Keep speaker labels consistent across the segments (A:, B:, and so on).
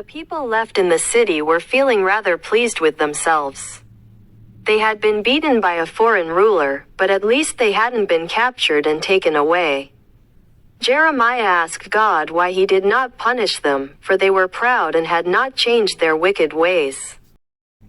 A: people left in the city were feeling rather pleased with themselves. They had been beaten by a foreign ruler, but at least they hadn't been captured and taken away. Jeremiah asked God why he did not punish them, for they were proud and had not changed their wicked ways.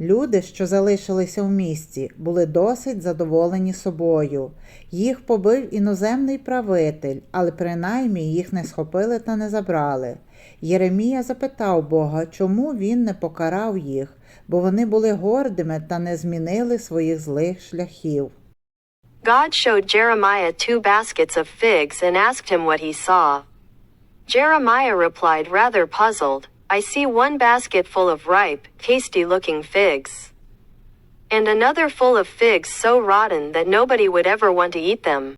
B: Люди, що залишилися в місті, були досить задоволені собою. Їх побив іноземний правитель, але принаймні їх не схопили та не забрали. Єремія запитав Бога, чому він не покарав їх, бо вони були гордими та не змінили своїх злих шляхів.
A: God showed Jeremiah two baskets of figs and asked him what he saw. Jeremiah replied rather puzzled, I see one basket full of ripe, tasty looking figs. And another full of figs so rotten that nobody would ever want to eat them.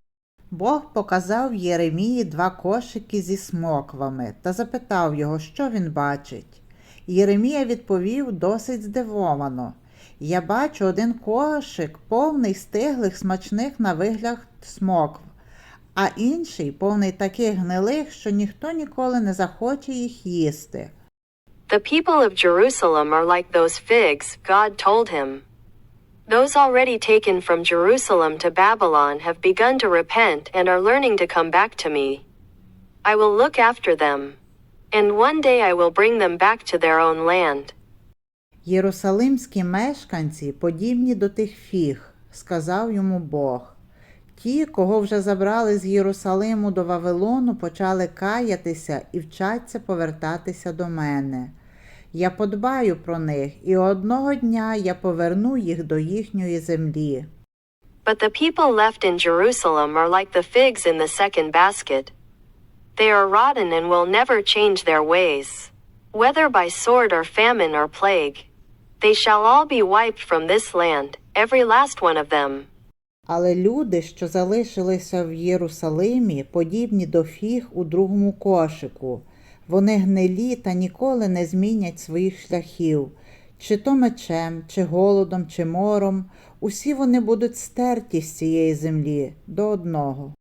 B: Бог показав Єремії два кошики зі смоквами та запитав його, що він бачить. Єремія відповів досить здивовано. Я бачу один кошик, повний стиглих смачних на вигляд смокв, а інший повний таких гнилих, що ніхто ніколи не захоче їх їсти.
A: The people of Jerusalem are like those figs, God told him. Those already taken from Jerusalem to Babylon have begun to repent and are learning to come back to me. I will look after them. And one day I will bring them back to their own land.
B: Єрусалимські мешканці подібні до тих фіг, сказав йому Бог. Ті, кого вже забрали з Єрусалиму до Вавилону, почали каятися і вчаться повертатися до мене. Я подбаю про них, і одного дня я поверну їх до їхньої землі.
A: But the people left in Jerusalem are like the figs in the second basket. They are rotten and will never change their ways. Whether by sword or famine or plague, they shall all be wiped from this land, every last one of them.
B: Але люди, що залишилися в Єрусалимі, подібні до фіг у другому кошику. Вони гнилі та ніколи не змінять своїх шляхів. Чи то мечем, чи голодом, чи мором, усі вони будуть стерті з цієї землі до одного.